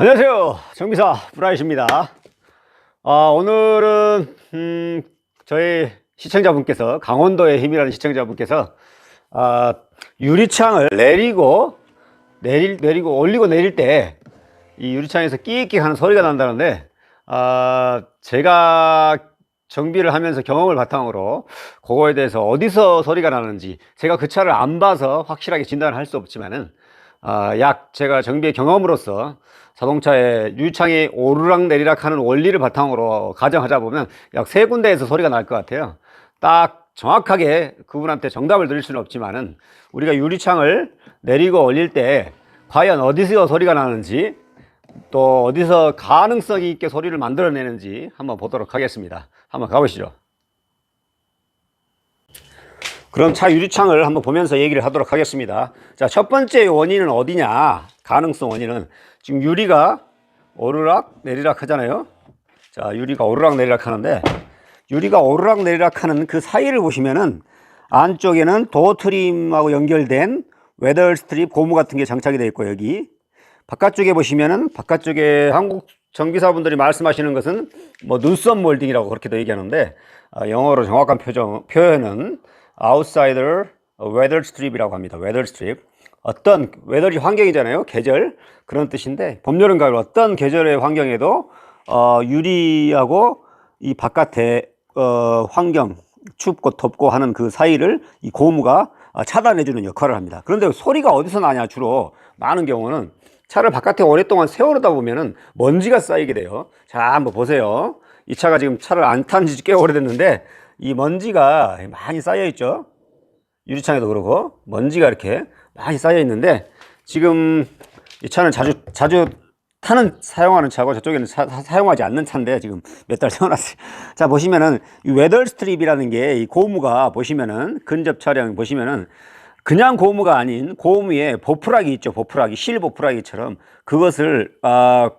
안녕하세요. 정비사 브라이트입니다. 아, 오늘은, 음, 저희 시청자분께서, 강원도의 힘이라는 시청자분께서, 아, 유리창을 내리고, 내릴, 내리고, 올리고 내릴 때, 이 유리창에서 끼익끼익 하는 소리가 난다는데, 아, 제가 정비를 하면서 경험을 바탕으로, 그거에 대해서 어디서 소리가 나는지, 제가 그 차를 안 봐서 확실하게 진단을 할 수 없지만은, 아, 약 제가 정비의 경험으로서 자동차의 유리창이 오르락 내리락 하는 원리를 바탕으로 가정하자 보면 약 세 군데에서 소리가 날 것 같아요. 딱 정확하게 그분한테 정답을 드릴 수는 없지만은 우리가 유리창을 내리고 올릴 때 과연 어디서 소리가 나는지 또 어디서 가능성 있게 소리를 만들어내는지 한번 보도록 하겠습니다. 한번 가보시죠. 그럼 차 유리창을 한번 보면서 얘기를 하도록 하겠습니다. 자, 첫 번째 원인은 어디냐? 가능성 원인은 지금 유리가 오르락 내리락 하잖아요. 자, 유리가 오르락 내리락 하는데 유리가 오르락 내리락 하는 그 사이를 보시면은 안쪽에는 도어 트림하고 연결된 웨더 스트립 고무 같은 게 장착이 되어 있고 여기 바깥쪽에 보시면은 바깥쪽에 한국 정비사분들이 말씀하시는 것은 뭐 눈썹 몰딩이라고 그렇게도 얘기하는데 아, 영어로 정확한 표정, 표현은 outsider weather strip이라고 합니다. weather strip. 어떤 weather이 환경이잖아요. 계절 그런 뜻인데 봄, 여름, 가을 어떤 계절의 환경에도 어, 유리하고 이 바깥에 어, 환경 춥고 덥고 하는 그 사이를 이 고무가 아, 차단해 주는 역할을 합니다. 그런데 소리가 어디서 나냐 주로 많은 경우는 차를 바깥에 오랫동안 세워놓다 보면은 먼지가 쌓이게 돼요. 자, 한번 보세요. 이 차가 지금 차를 안 탄 지 꽤 오래됐는데 이 먼지가 많이 쌓여 있죠. 유리창에도 그러고 먼지가 이렇게 많이 쌓여 있는데 지금 이 차는 자주 자주 타는 사용하는 차고 저쪽에는 사, 용하지 않는 차인데 지금 몇 달 세워놨어요. 자 보시면은 이 웨더 스트립이라는 게 이 고무가 보시면은 근접 차량 보시면은 그냥 고무가 아닌 고무에 보풀하기 있죠. 보풀하기 실 보풀하기처럼 그것을 아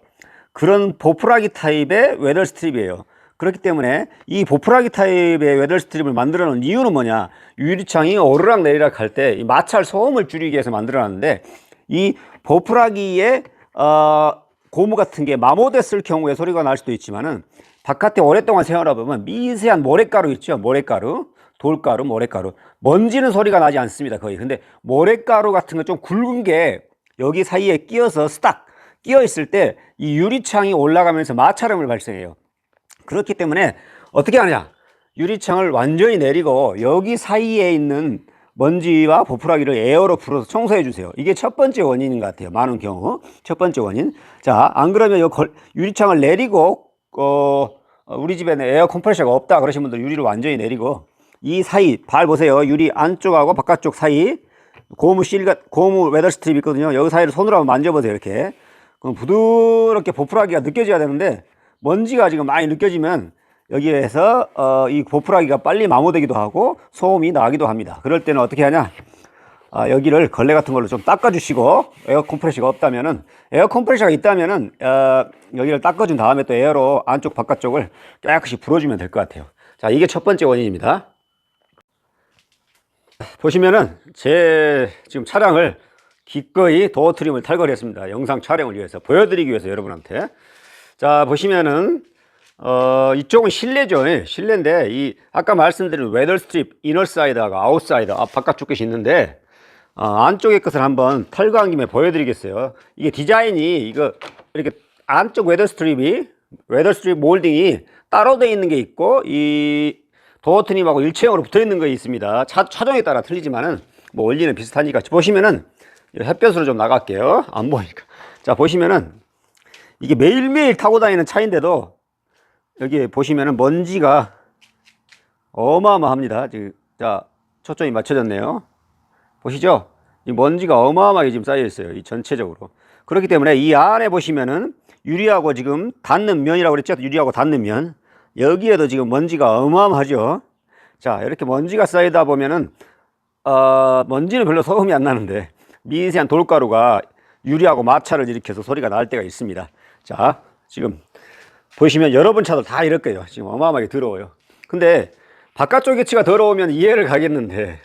그런 보풀하기 타입의 웨더 스트립이에요. 그렇기 때문에 이 보풀하기 타입의 웨더 스트립을 만들어 놓은 이유는 뭐냐? 유리창이 오르락 내리락 할 때 이 마찰 소음을 줄이기 위해서 만들어 놨는데 이 보풀하기에 어 고무 같은 게 마모됐을 경우에 소리가 날 수도 있지만은 바깥에 오랫동안 세워놔 보면 미세한 모래가루 있죠. 모래가루, 돌가루, 모래가루. 먼지는 소리가 나지 않습니다. 거의. 근데 모래가루 같은 거좀 굵은 게 여기 사이에 끼어서 스딱 끼어 있을 때 이 유리창이 올라가면서 마찰음을 발생해요. 그렇기 때문에 어떻게 하느냐? 유리창을 완전히 내리고 여기 사이에 있는 먼지와 보풀하기를 에어로 풀어서 청소해 주세요. 이게 첫 번째 원인인 것 같아요. 많은 경우. 첫 번째 원인. 자, 안 그러면 요 걸- 유리창을 내리고, 어, 어, 우리 집에는 에어 컴프레셔가 없다. 그러신 분들 유리를 완전히 내리고, 이 사이, 발 보세요. 유리 안쪽하고 바깥쪽 사이, 고무 실가, 고무 웨더 스트립 있거든요. 여기 사이를 손으로 한번 만져보세요. 이렇게. 그럼 부드럽게 보풀하기가 느껴져야 되는데, 먼지가 지금 많이 느껴지면 여기에서 어, 이 보풀하기가 빨리 마모되기도 하고 소음이 나기도 합니다. 그럴 때는 어떻게 하냐? 아, 여기를 걸레 같은 걸로 좀 닦아주시고 에어 컴프레셔가 없다면은 에어 컴프레셔가 있다면은 어, 여기를 닦아준 다음에 또 에어로 안쪽 바깥쪽을 깨끗이 불어주면 될 것 같아요. 자, 이게 첫 번째 원인입니다. 보시면은 제 지금 차량을 기꺼이 도어 트림을 탈거했습니다. 영상 촬영을 위해서 보여드리기 위해서 여러분한테. 자 보시면은 어 이쪽은 실내죠. 예, 실내인데 이 아까 말씀드린 웨더 스트립 이너 사이드하고 아웃 사이드 아, 바깥쪽 것이 있는데 어, 안쪽의 것을 한번 탈거한 김에 보여드리겠어요. 이게 디자인이 이거 이렇게 안쪽 웨더 스트립이 웨더 스트립 몰딩이 따로 돼 있는 게 있고 이 도어 트림하고 일체형으로 붙어 있는 거 있습니다. 차, 차종에 따라 틀리지만은 뭐 원리는 비슷하니까 보시면은 이 햇볕으로 좀 나갈게요. 안 보이니까. 자 보시면은 이게 매일매일 타고 다니는 차인데도 여기 보시면은 먼지가 어마어마합니다. 지금 자 초점이 맞춰졌네요. 보시죠? 이 먼지가 어마어마하게 지금 쌓여 있어요. 이 전체적으로. 그렇기 때문에 이 안에 보시면은 유리하고 지금 닿는 면이라고 그랬죠? 유리하고 닿는 면. 여기에도 지금 먼지가 어마어마하죠. 자, 이렇게 먼지가 쌓이다 보면은 어, 먼지는 별로 소음이 안 나는데 미세한 돌가루가 유리하고 마찰을 일으켜서 소리가 날 때가 있습니다. 자, 지금 보시면 여러분 차도 다 이럴 거예요. 지금 어마어마하게 더러워요. 근데 바깥쪽 개치가 더러우면 이해를 가겠는데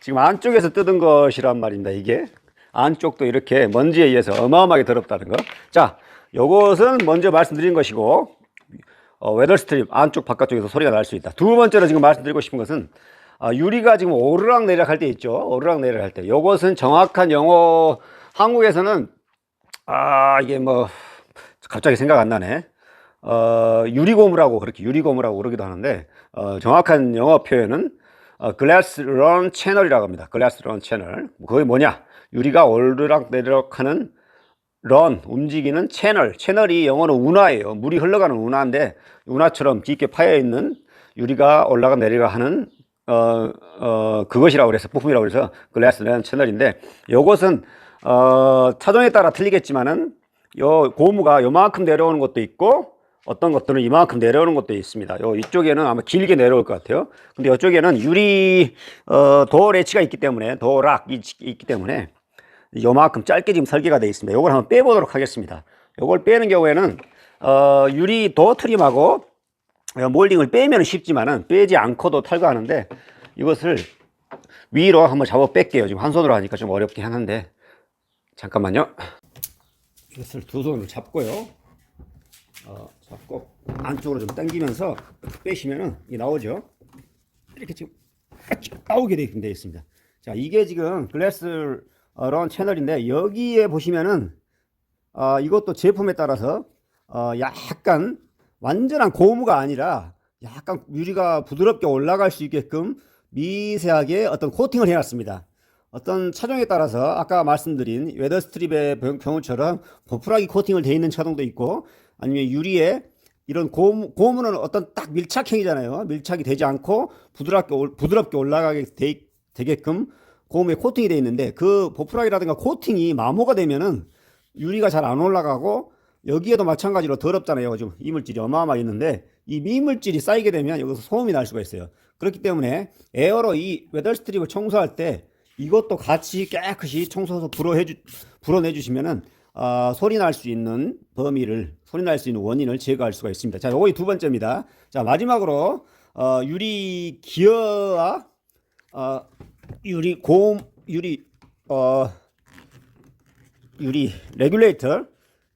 지금 안쪽에서 뜯은 것이란 말입니다. 이게 안쪽도 이렇게 먼지에 의해서 어마어마하게 더럽다는 거. 자, 요것은 먼저 말씀드린 것이고 어, 웨더 스트립 안쪽 바깥쪽에서 소리가 날 수 있다. 두 번째로 지금 말씀드리고 싶은 것은 아, 유리가 지금 오르락 내리락 할 때 있죠. 오르락 내리락 할 때. 요것은 정확한 영어 한국에서는 아 이게 뭐 갑자기 생각 안 나네. 어, 유리고무라고 그렇게 유리고무라고 그러기도 하는데 어, 정확한 영어 표현은 어, glass run channel이라고 합니다. glass run. 그게 뭐냐? 유리가 오르락 내리락 하는 런 움직이는 채널 채널이 영어로 운하예요 물이 흘러가는 운하인데 운하처럼 깊게 파여 있는 유리가 올라가 내려가 하는 어, 어, 그것이라고 그래서 부품이라고 그래서 글래스라는 채널인데 요것은 어, 차종에 따라 틀리겠지만은 요 고무가 요만큼 내려오는 것도 있고 어떤 것들은 이만큼 내려오는 것도 있습니다. 요 이쪽에는 아마 길게 내려올 것 같아요. 근데 이쪽에는 유리 어, 도어 레치가 있기 때문에 도어락이 있기 때문에 요만큼 짧게 지금 설계가 되어 있습니다. 요걸 한번 빼보도록 하겠습니다. 요걸 빼는 경우에는 어, 유리 도어 트림하고 어, 몰딩을 빼면 쉽지만은 빼지 않고도 탈거하는데 이것을 위로 한번 잡아 뺄게요. 지금 한 손으로 하니까 좀 어렵긴 하는데 잠깐만요. 이것을 두 손으로 잡고요. 어, 잡고 안쪽으로 좀 당기면서 빼시면은 나오죠. 이렇게 지금 나오게 되어 있습니다. 자, 이게 지금 글래스 런 채널인데 여기에 보시면은 어, 이것도 제품에 따라서 어, 약간 완전한 고무가 아니라 약간 유리가 부드럽게 올라갈 수 있게끔 미세하게 어떤 코팅을 해놨습니다. 어떤 차종에 따라서 아까 말씀드린 웨더 스트립의 경우처럼 보풀하기 코팅을 되어 있는 차종도 있고 아니면 유리에 이런 고무, 고무는 어떤 딱 밀착형이잖아요. 밀착이 되지 않고 부드럽게, 올- 부드럽게 올라가게 되, 되게끔 고무에 코팅이 되어 있는데 그 보풀하기라든가 코팅이 마모가 되면은 유리가 잘 안 올라가고 여기에도 마찬가지로 더럽잖아요. 좀 이물질이 어마어마하게 있는데 이 미물질이 쌓이게 되면 여기서 소음이 날 수가 있어요. 그렇기 때문에 에어로 이 웨더 스트립을 청소할 때 이것도 같이 깨끗이 청소해서 불어해주, 불어내주시면은 아, 소리 날 수 있는 범위를 소리 날 수 있는 원인을 제거할 수가 있습니다. 자, 요거 두 번째입니다. 자, 마지막으로 어, 유리 기어와 어, 유리 고음 유리 어 유리 레귤레이터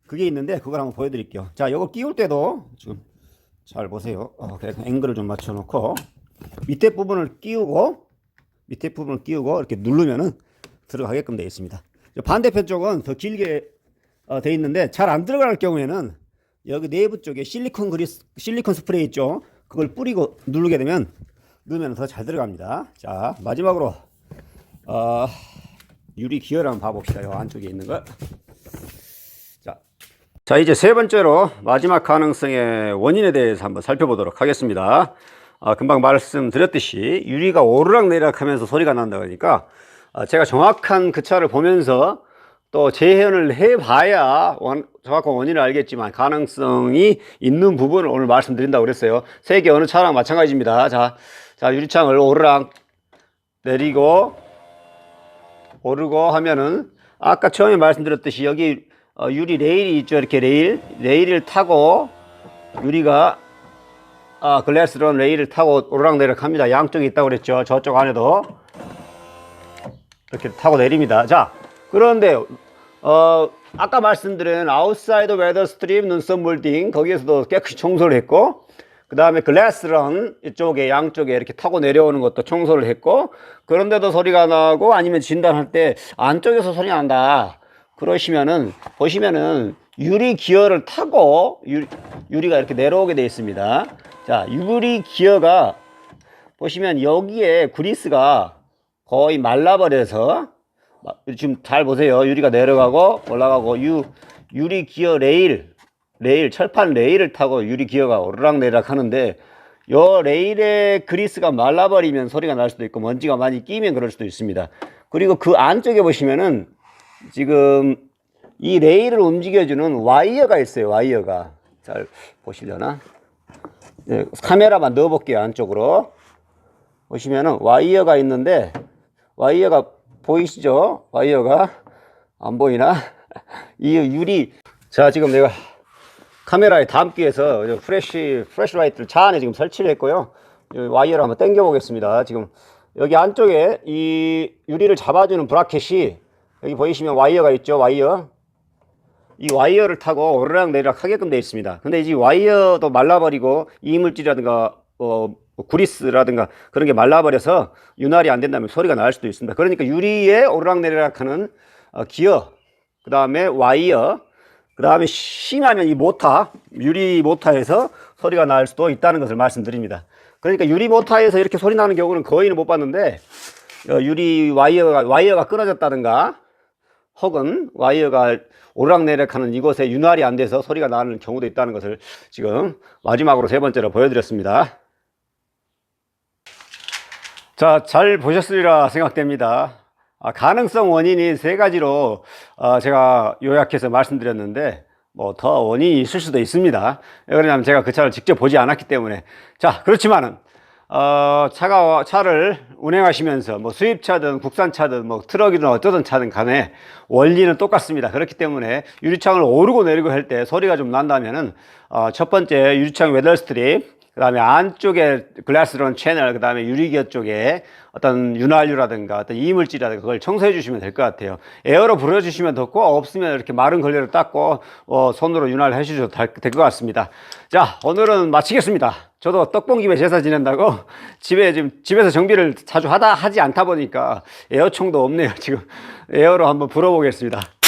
그게 있는데 그걸 한번 보여드릴게요. 자, 이거 끼울 때도 지금 잘 보세요. 어, 앵글을 좀 맞춰놓고 밑에 부분을 끼우고 밑에 부분을 끼우고 이렇게 누르면은 들어가게끔 되어 있습니다. 반대편 쪽은 더 길게 어, 돼 있는데 잘 안 들어갈 경우에는 여기 내부 쪽에 실리콘 그리스 실리콘 스프레이 있죠. 그걸 뿌리고 누르게 되면 넣으면 더 잘 들어갑니다. 자 마지막으로 어, 유리 기어를 한번 봐봅시다. 요 안쪽에 있는 거. 자, 자 이제 세 번째로 마지막 가능성의 원인에 대해서 한번 살펴보도록 하겠습니다. 아, 금방 말씀드렸듯이 유리가 오르락 내리락 하면서 소리가 난다 그러니까 아, 제가 정확한 그 차를 보면서 또 재현을 해봐야 원, 정확한 원인을 알겠지만 가능성이 있는 부분을 오늘 말씀드린다고 그랬어요. 세계 어느 차랑 마찬가지입니다. 자, 자 유리창을 오르락 내리고 오르고 하면은 아까 처음에 말씀드렸듯이 여기 어, 유리 레일이 있죠. 이렇게 레일 레일을 타고 유리가 아, 글래스런 레일을 타고 오르락내리락 합니다. 양쪽에 있다고 그랬죠. 저쪽 안에도 이렇게 타고 내립니다. 자, 그런데 어, 아까 말씀드린 아웃사이드 웨더 스트립 눈썹 몰딩 거기에서도 깨끗이 청소를 했고 그 다음에 글래스런 이쪽에 양쪽에 이렇게 타고 내려오는 것도 청소를 했고 그런데도 소리가 나고 아니면 진단할 때 안쪽에서 소리 난다 그러시면은 보시면은 유리 기어를 타고 유리, 유리 가 이렇게 내려오게 되어 있습니다 자 유리 기어가 보시면 여기에 그리스가 거의 말라버려서 마- 지금 잘 보세요. 유리가 내려가고 올라가고 유 유리 기어 레일 레일 철판 레일을 타고 유리 기어가 오르락내리락 하는데 요 레일의 그리스가 말라버리면 소리가 날 수도 있고 먼지가 많이 끼면 그럴 수도 있습니다. 그리고 그 안쪽에 보시면은 지금 이 레일을 움직여주는 와이어가 있어요. 와이어가 잘 보시려나? 네, 카메라만 넣어볼게요 안쪽으로. 보시면은 와이어가 있는데 와이어가 보이시죠? 와이어가 안 보이나? 이 유리 자 지금 내가 카메라에 담기 위해서 저 프레쉬 프레쉬 라이트를 차 안에 지금 설치를 했고요. 이 와이어를 한번 당겨 보겠습니다. 지금 여기 안쪽에 이 유리를 잡아주는 브라켓이 여기 보이시면 와이어가 있죠? 와이어 이 와이어를 타고 오르락 내리락 하게끔 되어 있습니다. 근데 이제 와이어도 말라버리고 이물질이라든가 어, 뭐 구리스라든가 그런 게 말라버려서 윤활이 안 된다면 소리가 날 수도 있습니다. 그러니까 유리에 오르락 내리락 하는 어, 기어, 그 다음에 와이어, 그 다음에 심하면 이 모타, 유리 모타에서 소리가 날 수도 있다는 것을 말씀드립니다. 그러니까 유리 모타에서 이렇게 소리 나는 경우는 거의는 못 봤는데 어, 유리 와이어가 와이어가 끊어졌다든가 혹은 와이어가 오르락내리락하는 이곳에 윤활이 안 돼서 소리가 나는 경우도 있다는 것을 지금 마지막으로 세 번째로 보여드렸습니다. 자, 잘 보셨으리라 생각됩니다. 아, 가능성 원인이 세 가지로 어, 제가 요약해서 말씀드렸는데 뭐 더 원인이 있을 수도 있습니다. 왜 그러냐면 제가 그 차를 직접 보지 않았기 때문에 자 그렇지만은 어, 차가 차를 운행하시면서 뭐 수입차든 국산차든 뭐 트럭이든 어쩌든 차든 간에 원리는 똑같습니다. 그렇기 때문에 유리창을 오르고 내리고 할 때 소리가 좀 난다면은 어, 첫 번째 유리창 웨더 스트립 그 다음에 안쪽에 글라스론 채널, 그 다음에 유리기어 쪽에 어떤 윤활유라든가 어떤 이물질이라든가 그걸 청소해 주시면 될 것 같아요. 에어로 불어주시면 덥고 없으면 이렇게 마른 걸레로 닦고 어, 손으로 윤활을 해 주셔도 될 것 같습니다. 자, 오늘은 마치겠습니다. 저도 떡봉집에 제사 지낸다고 집에 지금 집에서 정비를 자주 하다 하지 않다 보니까 에어총도 없네요. 지금 에어로 한번 불어보겠습니다.